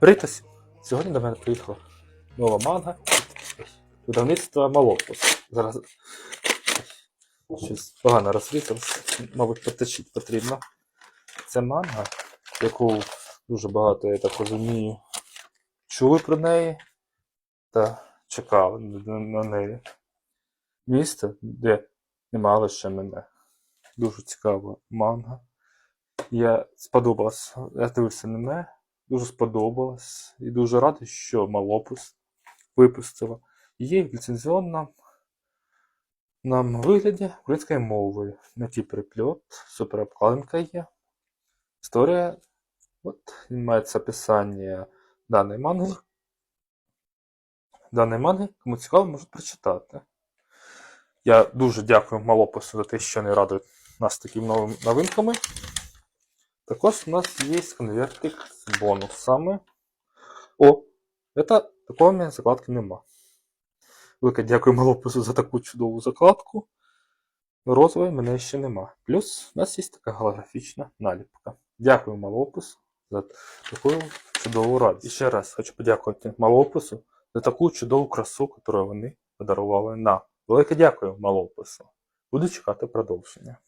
Привіт! Сьогодні до мене приїхала нова манга видавництва Малопус. Зараз щось погано розрізалось, мабуть, поточити потрібно. Це манга, яку дуже багато, я так розумію, чули про неї та чекали на, на неї. Місце, де немало ще мене. Дуже цікава манга. Я сподобалась, я дивився аниме, дуже сподобалось. І дуже радий, що Малопус випустила. Є в ліцензіонному нам вигляді українською мовою. На ті припльот, суперобкладинка є. Історія. От, він має описання даної манги. Даної манги, кому цікаво, можуть прочитати. Я дуже дякую Малопусу за те, що не радують нас такими новими новинками. Також у нас є конвертик з бонусами. О, это такого у мене закладки нема. Велике дякую Малопусу за таку чудову закладку. Розової мене ще нема. Плюс у нас є така голографічна наліпка. Дякую Малопусу за таку чудову радість. І ще раз хочу подякувати Малопусу за таку чудову красу, яку вони подарували нам. Велике дякую Малопусу. Буду чекати продовження.